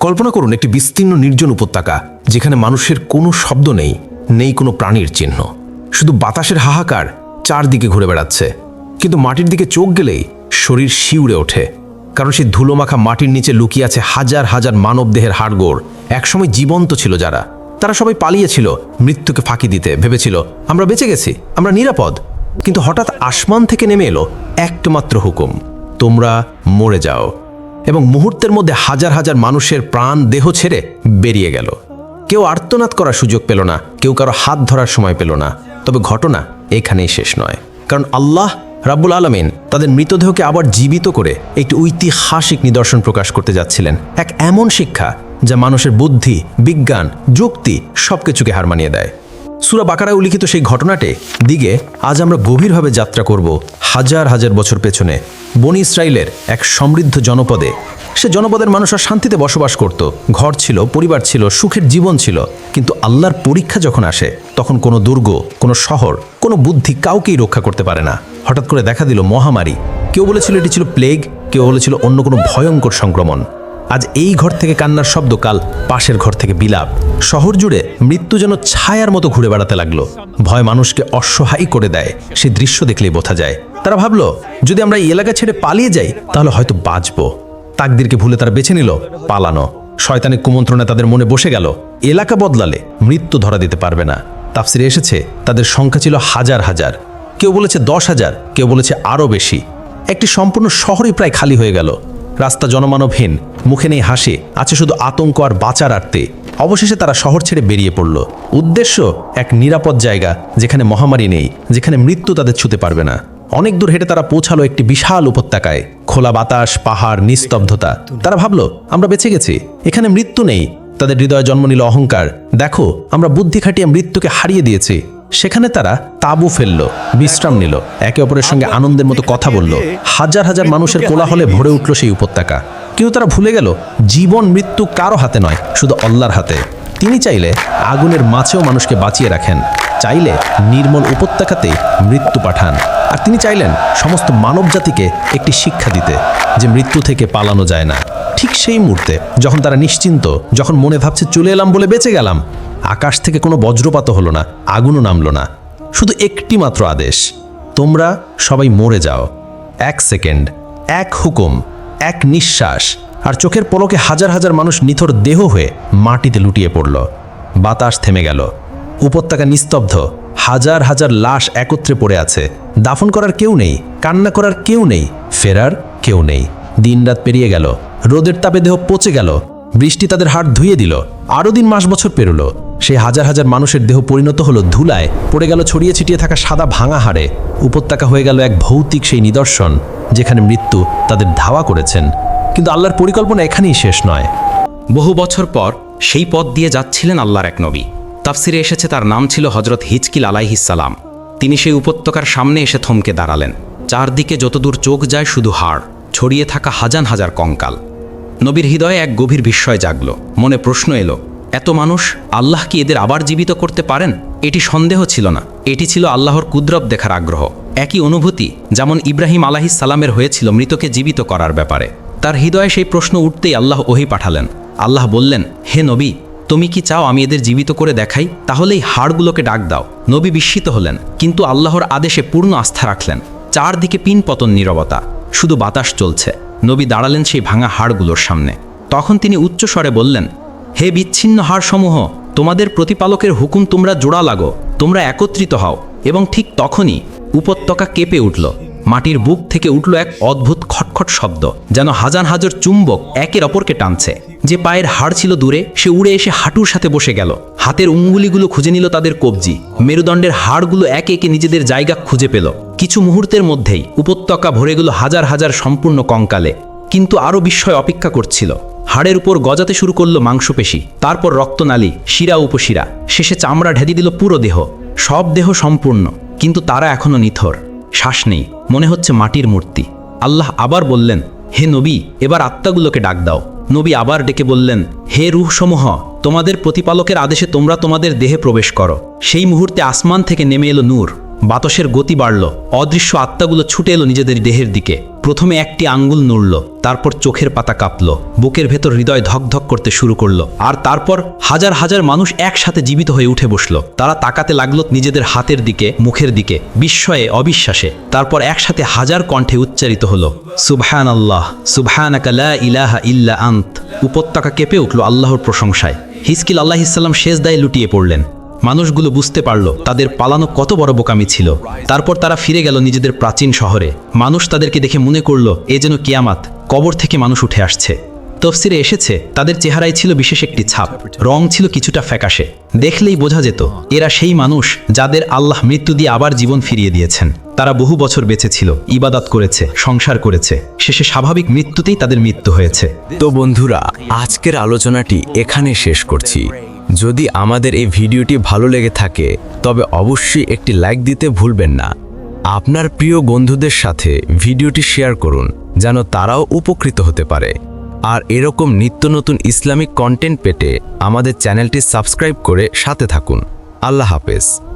কল্পনা করুন একটি বিস্তীর্ণ নির্জন উপত্যকা, যেখানে মানুষের কোনো শব্দ নেই নেই কোনো প্রাণীর চিহ্ন। শুধু বাতাসের হাহাকার চারদিকে ঘুরে বেড়াচ্ছে। কিন্তু মাটির দিকে চোখ গেলেই শরীর শিউরে ওঠে। কারণ সেই ধুলোমাখা মাটির নিচে লুকিয়ে আছে হাজার হাজার মানব দেহের হাড়গোড়। একসময় জীবন্ত ছিল যারা। তারা সবাই পালিয়েছিল, মৃত্যুকে ফাঁকি দিতে। ভেবেছিল, আমরা বেঁচে গেছি, আমরা নিরাপদ। কিন্তু হঠাৎ আসমান থেকে নেমে এলো একমাত্র হুকুম, তোমরা মরে যাও। এবং মুহূর্তের মধ্যে হাজার হাজার মানুষের প্রাণ দেহ ছেড়ে বেরিয়ে গেল। কেউ আর্তনাদ করার সুযোগ পেল না, কেউ কারও হাত ধরার সময় পেল না। তবে ঘটনা এখানেই শেষ নয়। কারণ আল্লাহ রাব্বুল আলমিন তাদের মৃতদেহকে আবার জীবিত করে একটি ঐতিহাসিক নিদর্শন প্রকাশ করতে যাচ্ছিলেন। এক এমন শিক্ষা যা মানুষের বুদ্ধি, বিজ্ঞান, যুক্তি সব কিছুকে হার মানিয়ে দেয়। সুরা বাকারায় উল্লিখিত সেই ঘটনাটে দিকে আজ আমরা গভীরভাবে যাত্রা করব হাজার হাজার বছর পেছনে। বনি ইসরায়েলের এক সমৃদ্ধ জনপদে। সে জনপদের মানুষ আর শান্তিতে বসবাস করত। ঘর ছিল, পরিবার ছিল, সুখের জীবন ছিল। কিন্তু আল্লাহর পরীক্ষা যখন আসে, তখন কোনো দুর্গ, কোনো শহর, কোনো বুদ্ধি কাউকেই রক্ষা করতে পারে না। হঠাৎ করে দেখা দিল মহামারী। কেউ বলেছিল এটি ছিল প্লেগ, কেউ বলেছিল অন্য কোনো ভয়ঙ্কর সংক্রমণ। আজ এই ঘর থেকে কান্নার শব্দ কাল পাশের ঘর থেকে বিলাপ। শহর জুড়ে মৃত্যু যেন ছায়ার মতো ঘুরে বেড়াতে লাগল। ভয় মানুষকে অসহায় করে দেয়। সেই দৃশ্য দেখলেই বোঝা যায়। তারা ভাবলো, যদি আমরা এই এলাকা ছেড়ে পালিয়ে যাই, তাহলে হয়তো বাঁচবো। তাকদিরকে ভুলে তারা বেছে নিল, পালানো। শয়তানের কুমন্ত্রণে তাদের মনে বসে গেল, এলাকা বদলালে মৃত্যু ধরা দিতে পারবে না। তাফসিরে এসেছে, তাদের সংখ্যা ছিল হাজার হাজার। কেউ বলেছে দশ হাজার, কেউ বলেছে আরও বেশি। একটি সম্পূর্ণ শহরই প্রায় খালি হয়ে গেল। রাস্তা জনমানবহীন, মুখে নেই হাসে, আছে শুধু আতঙ্ক আর বাঁচার আর্তে। অবশেষে তারা শহর ছেড়ে বেরিয়ে পড়ল। উদ্দেশ্য, এক নিরাপদ জায়গা, যেখানে মহামারী নেই, যেখানে মৃত্যু তাদের ছুতে পারবে না। অনেক দূর হেঁটে তারা পৌঁছালো একটি বিশাল উপত্যকায়। খোলা বাতাস, পাহাড়, নিস্তব্ধতা। তারা ভাবলো, আমরা বেঁচে গেছি। এখানে মৃত্যু নেই। তাদের হৃদয়ে জন্ম নিল অহংকার। দেখো, আমরা বুদ্ধি খাটিয়ে মৃত্যুকে হারিয়ে দিয়েছি। সেখানে তারা তাবু ফেলল, বিশ্রাম নিল, একে অপরের সঙ্গে আনন্দের মতো কথা বলল। হাজার হাজার মানুষের কোলাহলে ভরে উঠল সেই উপত্যকা। কিন্তু তারা ভুলে গেল, জীবন মৃত্যু কারও হাতে নয়, শুধু আল্লাহর হাতে। তিনি চাইলে আগুনের মাছেও মানুষকে বাঁচিয়ে রাখেন, চাইলে নির্মল উপত্যকাতেই মৃত্যু পাঠান। আর তিনি চাইলেন সমস্ত মানব জাতিকে একটি শিক্ষা দিতে, যে মৃত্যু থেকে পালানো যায় না। ঠিক সেই মুহূর্তে, যখন তারা নিশ্চিন্ত, যখন মনে ভাবছে, চলে এলাম বলে বেঁচে গেলাম আকাশ থেকে কোনো বজ্রপাত হলো না, আগুনও নামলো না। শুধু একটি মাত্র আদেশ, তোমরা সবাই মরে যাও। এক সেকেন্ড, এক হুকুম, এক নিঃশ্বাস, আর চোখের পলকে হাজার হাজার মানুষ নিথর দেহ হয়ে মাটিতে লুটিয়ে পড়ল। বাতাস থেমে গেল। উপত্যকা নিস্তব্ধ, হাজার হাজার লাশ একত্রে পড়ে আছে। দাফন করার কেউ নেই, কান্না করার কেউ নেই, ফেরার কেউ নেই। দিনরাত পেরিয়ে গেল, রোদের তাপে দেহ পচে গেল, বৃষ্টি তাদের হাড় ধুয়ে দিল, আরও দিন মাস বছর পেরোলো। সেই হাজার হাজার মানুষের দেহ পরিণত হলো ধুলায়, পড়ে গেল ছড়িয়ে ছিটিয়ে থাকা সাদা ভাঙা হাড়ে। উপত্যকা হয়ে গেল এক ভৌতিক সেই নিদর্শন, যেখানে মৃত্যু তাদের ধাওয়া করেছেন। কিন্তু আল্লাহর পরিকল্পনা এখানেই শেষ নয়। বহু বছর পর সেই পথ দিয়ে যাচ্ছিলেন আল্লাহর এক নবী। তাফসিরে এসেছে তার নাম ছিল হজরত হিজকিল আলাইহিসালাম তিনি সেই উপত্যকার সামনে এসে থমকে দাঁড়ালেন। চারদিকে যতদূর চোখ যায় শুধু হাড়, ছড়িয়ে থাকা হাজার হাজার কঙ্কাল। নবীর হৃদয়ে এক গভীর বিস্ময় জাগল। মনে প্রশ্ন এলো এত মানুষ আল্লাহ কি এদের আবার জীবিত করতে পারেন? এটি সন্দেহ ছিল না। এটি ছিল আল্লাহর কুদরত দেখার আগ্রহ। একই অনুভূতি যেমন ইব্রাহিম আলাহিস সালামের হয়েছিল মৃতকে জীবিত করার ব্যাপারে। তার হৃদয়ে সেই প্রশ্ন উঠতেই আল্লাহ ওহি পাঠালেন। আল্লাহ বললেন, হে নবী, তুমি কি চাও আমি এদের জীবিত করে দেখাই? তাহলেই হাড়গুলোকে ডাক দাও। নবী বিস্মিত হলেন, কিন্তু আল্লাহর আদেশে পূর্ণ আস্থা রাখলেন। চারদিকে পিন পতন নীরবতা, শুধু বাতাস চলছে। নবী দাঁড়ালেন সেই ভাঙা হাড়গুলোর সামনে। তখন তিনি উচ্চস্বরে বললেন হে বিচ্ছিন্ন হাড়সমূহ, তোমাদের প্রতিপালকের হুকুম তোমরা জোড়া লাগো, তোমরা একত্রিত হও, এবং ঠিক তখনই উপত্যকা কেঁপে উঠল। মাটির বুক থেকে উঠল এক অদ্ভুত খটখট শব্দ, যেন হাজার হাজার চুম্বক একের অপরকে টানছে। যে পায়ের হাড় ছিল দূরে, সে উড়ে এসে হাঁটুর সাথে বসে গেল। হাতের উঙ্গুলিগুলো খুঁজে নিল তাদের কবজি। মেরুদণ্ডের হাড়গুলো একে একে নিজেদের জায়গা খুঁজে পেল। কিছু মুহূর্তের মধ্যেই উপত্যকা ভরে গেল হাজার হাজার সম্পূর্ণ কঙ্কালে। কিন্তু আরও বিস্ময় অপেক্ষা করছিল। হাড়ের উপর গজাতে শুরু করল মাংসপেশি, তারপর রক্তনালী, শিরা উপশিরা। শেষে চামড়া ঢেদি দিল পুরো দেহ। সব দেহ সম্পূর্ণ, কিন্তু তারা এখনও নিথর। শ্বাস নেই, মনে হচ্ছে মাটির মূর্তি। আল্লাহ আবার বললেন, হে নবী, এবার আত্মাগুলোকে ডাক দাও। নবী আবার ডেকে বললেন, হে রুহসমূহ, তোমাদের প্রতিপালকের আদেশে তোমরা তোমাদের দেহে প্রবেশ করো। সেই মুহূর্তে আসমান থেকে নেমে এলো নূর। বাতাসের গতি বাড়ল, অদৃশ্য আত্মাগুলো ছুটে এলো নিজেদের দেহের দিকে। প্রথমে একটি আঙ্গুল নড়ল, তারপর চোখের পাতা কাঁপল, বুকের ভেতর হৃদয় ধকধক করতে শুরু করল, আর তারপর হাজার হাজার মানুষ একসাথে জীবিত হয়ে উঠে বসল। তারা তাকাতে লাগল নিজেদের হাতের দিকে, মুখের দিকে, বিস্ময়ে, অবিশ্বাসে। তারপর একসাথে হাজার কণ্ঠে উচ্চারিত হলো সুবহান আল্লাহ সুবহান ইলাহা ইল্লা আন্ত। উপত্যকা কেঁপে উঠল আল্লাহর প্রশংসায়। হিসকিল আল্লাহ ইসলাম শেষ দায়ে লুটিয়ে পড়লেন। মানুষগুলো বুঝতে পারল তাদের পালানো কত বড় বোকামি ছিল। তারপর তারা ফিরে গেল নিজেদের প্রাচীন শহরে। মানুষ তাদেরকে দেখে মনে করল, এ যেন কিয়ামাত, কবর থেকে মানুষ উঠে আসছে। তফসিরে এসেছে, তাদের চেহারায় ছিল বিশেষ একটি ছাপ, রং ছিল কিছুটা ফ্যাকাশে। দেখলেই বোঝা যেত, এরা সেই মানুষ যাদের আল্লাহ মৃত্যু দিয়ে আবার জীবন ফিরিয়ে দিয়েছেন। তারা বহু বছর বেঁচে ছিল, ইবাদাত করেছে, সংসার করেছে, শেষে স্বাভাবিক মৃত্যুতেই তাদের মৃত্যু হয়েছে। তো বন্ধুরা, আজকের আলোচনাটি এখানে শেষ করছি। যদি আমাদের এই ভিডিওটি ভালো লেগে থাকে, তবে অবশ্যই একটি লাইক দিতে ভুলবেন না। আপনার প্রিয় বন্ধুদের সাথে ভিডিওটি শেয়ার করুন, যেন তারাও উপকৃত হতে পারে। আর এরকম নিত্য নতুন ইসলামিক কন্টেন্ট পেতে আমাদের চ্যানেলটি সাবস্ক্রাইব করে সাথে থাকুন। আল্লাহ হাফেজ।